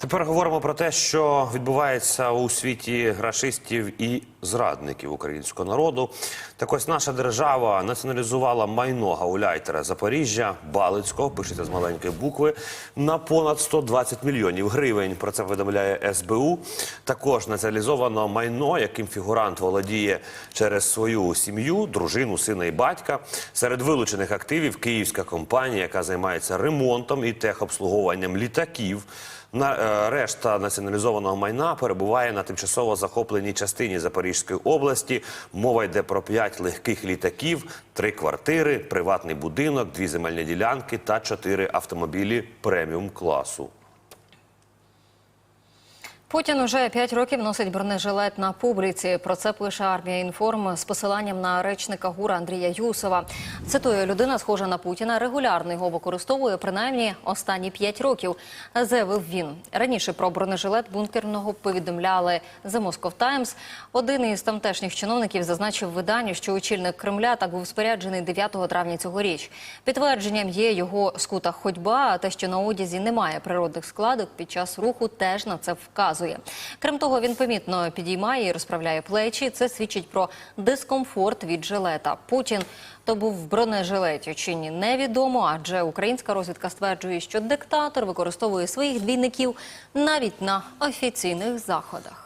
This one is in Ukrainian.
Тепер говоримо про те, що відбувається у світі грашистів і зрадників українського народу. Так ось наша держава націоналізувала майно гауляйтера Запоріжжя Балицького, пишеться з маленької букви, на понад 120 мільйонів гривень. Про це повідомляє СБУ. Також націоналізовано майно, яким фігурант володіє через свою сім'ю, дружину, сина і батька. Серед вилучених активів київська компанія, яка займається ремонтом і техобслуговуванням літаків. На е, решта націоналізованого майна перебуває на тимчасово захопленій частині Запорізької області. Мова йде про п'ять легких літаків, три квартири, приватний будинок, дві земельні ділянки та чотири автомобілі преміум класу. Путін уже п'ять років носить бронежилет на публіці. Про це пише армія інформ з посиланням на речника ГУР Андрія Юсова. Цитує людина, схожа на Путіна, регулярно його використовує принаймні останні п'ять років. Заявив він раніше про бронежилет бункерного повідомляли The Moscow Times. Один із тамтешніх чиновників зазначив виданню, що очільник Кремля так був споряджений 9 травня цьогоріч. Підтвердженням є його скута ходьба, а те, що на одязі немає природних складок, під час руху теж на це вказує. Крім того, він помітно підіймає і розправляє плечі. Це свідчить про дискомфорт від жилета. Путін то був в бронежилеті чи ні, невідомо, адже українська розвідка стверджує, що диктатор використовує своїх двійників навіть на офіційних заходах.